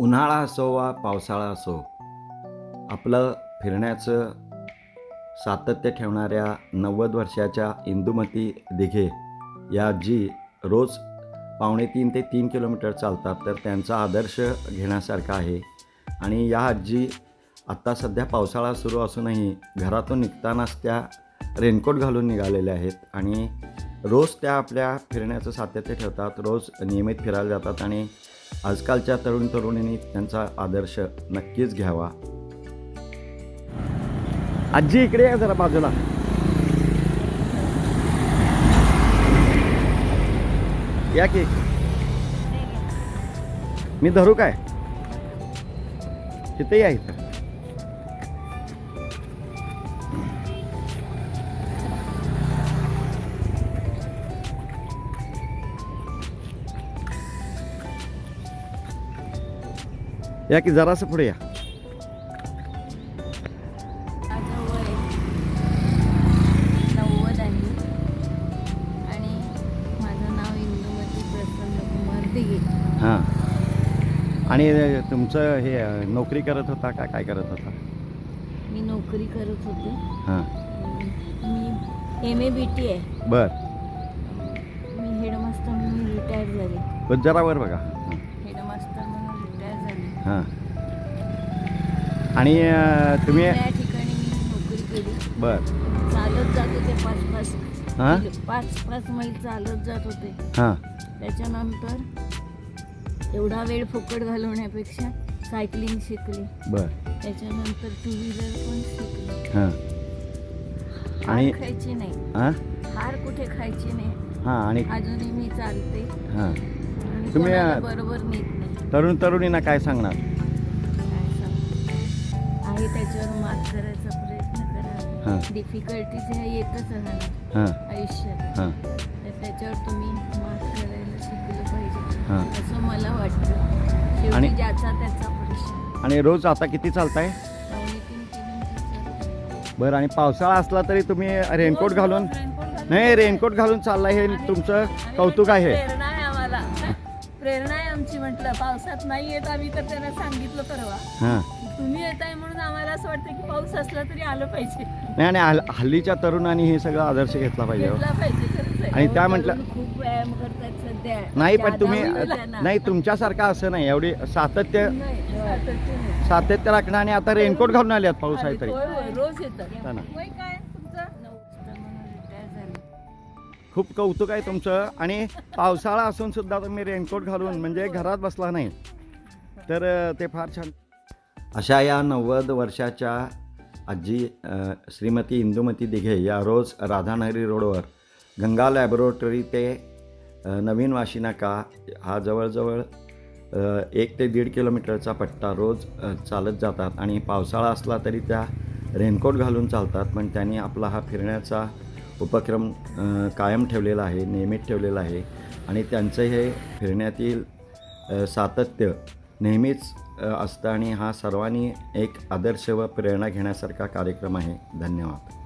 उन्हाळा असो वा पावसाळा असो आपलं फिरण्याचं सातत्य ठेवणाऱ्या नव्वद वर्षाच्या इंदुमती दिघे या जी रोज पावणे तीन ते तीन किलोमीटर चालतात तर त्यांचा आदर्श घेण्यासारखा आहे. आणि या आजी आत्ता सध्या पावसाळा सुरू असूनही घरातून निघतानाच त्या रेनकोट घालून निघालेल्या आहेत. आणि रोज त्या आपल्या फिरण्याचं सातत्य ठेवतात रोज नियमित फिरायला जातात आणि आजकालच्या तरुण तरुणींनी त्यांचा आदर्श नक्कीच घ्यावा. आजी इकडे या जरा बाजूला. या की. मी धरू काय? तिथे या इथं. या की जरासं पुढे या. हां. आणि तुमचं हे नोकरी करत होता का? काय करत होता? मी नोकरी करत होते. हां. मी एम ए बी टी आहे. बर. मी हेडमास्टर म्हणून रिटायर झाले. जरा वर बघा. हां. आणि तुम्ही त्या ठिकाणी मी नोकरी केली. बर. चालत जात होते पाच पाच. हां? किलो- पाच पाच मैल चालत जात होते. हां. त्याच्यानंतर एवढा वेळ फुकट घालवण्यापेक्षा सायकलिंग शिकली. बर. त्याच्यानंतर टू व्हीलर पण शिकली. हां. आणि खायची नाही. हां हार कुठे खायची नाही. हां आणि अजूनही मी चालते. हां. तुम्ही, बरोबर नाही तरुण तरुणींना काय सांगणार. आहे त्याच्यावर मात करायचा प्रयत्न करा. हां. डिफिकल्टीज ह्या येतच राहणार हां. आयुष्यात. हां. तर त्याच्यावर तुम्ही मात करायला शिकलं पाहिजे. हां. असं मला वाटतं. शेवटी आणि- ज्याचा त्याचा प्रश्न आणि रोज आता किती चालताय? तीन किलोमीटर बरं आणि पावसाळा असला तरी तुम्ही रेनकोट घालून नाही रेनकोट घालून चाललाय हे तुमचं कौतुक आहे. प्रेरणा प्रेरणा आहे आमची म्हटलं पावसात नाही येत आम्ही तर त्यांना सांगितलं परवा. हां. तुम्ही येत आहे म्हणून आम्हाला असं वाटतं की पाऊस असला तरी आलं पाहिजे. नाही आणि हल- हल्लीच्या तरुणांनी हे सगळं आदर्श घेतला पाहिजे. हो. घेतला पाहिजे खरंच आहे. आणि त्या म्हटलं- खूप व्यायाम करतात सध्या. नाही पण तुम्ही. नाही तुमच्यासारखं असं नाही. एवढी सातत्य नाही, सातत्य राखणं आणि आता रेनकोट घालून आल्यात पाऊस आहे तरी. होय, होय, रोज येतात. हा ना. वय काय? खूप कौतुक आहे तुमचं. आणि पावसाळा असून सुद्धा तुम्ही रेनकोट घालून म्हणजे घरात बसला नाही. तर ते फार छान. अशा या नव्वद वर्षाच्या आजी श्रीमती इंदुमती दिघे या रोज राधानगरी रोडवर गंगा लॅबोरेटरी ते नवीन वाशिनाका हा जवळजवळ एक ते दीड किलोमीटरचा पट्टा रोज चालत जातात. आणि पावसाळा असला तरी त्या रेनकोट घालून चालतात. पण त्यांनी आपला हा फिरण्याचा उपक्रम कायम ठेवलेला आहे नियमित ठेवलेला आहे आणि त्यांचं हे फिरण्यातील सातत्य नेहमीच असतं आणि हा सर्वांनी एक आदर्श व प्रेरणा घेण्यासारखा कार्यक्रम आहे. धन्यवाद.